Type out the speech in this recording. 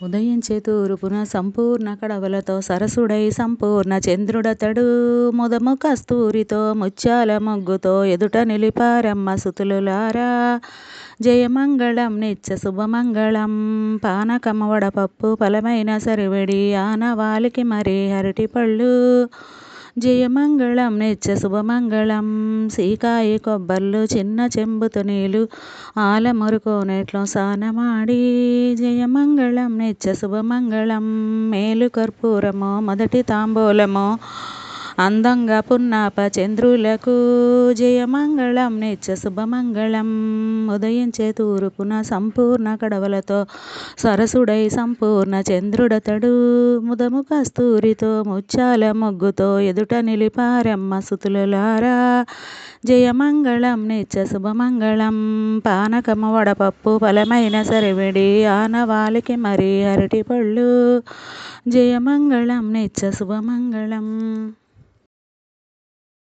ఉదయించే తూర్పున సంపూర్ణ కడవలతో సరసుడై సంపూర్ణ చంద్రుడతడు. ముదము కస్తూరితో ముత్యాల మొగ్గుతో ఎదుట నిలిపారమ్మ సుతులులారా. జయమంగళం నిత్య శుభమంగళం. పానకమ వడపప్పు ఫలమైన సరివడి ఆనవాలికి మరి అరటి పళ్ళు. జయమంగళం నిత్య శుభమంగళం. సీకాయి కొబ్బర్లు చిన్న చెంబుతో నీళ్ళు ఆలమరుకోనేట్లో సానమాడి జయమంగళం నిత్య శుభమంగళం మేలు కర్పూరము మొదటి తాంబూలము అందంగా పున్నాప చంద్రులకు జయమంగళం నిత్య శుభమంగళం. ఉదయించే తూర్పున సంపూర్ణ కడవలతో సరసుడై సంపూర్ణ చంద్రుడతడు. ముదము కస్తూరితో ముత్యాల మొగ్గుతో ఎదుట నిలిపారమ్మ సుతులులారా. జయమంగళం నిత్య శుభమంగళం. పానకము వడపప్పు ఫలమైన సరివిడి ఆనవాలికి మరి అరటి పళ్ళు జయమంగళం నిత్య శుభమంగళం.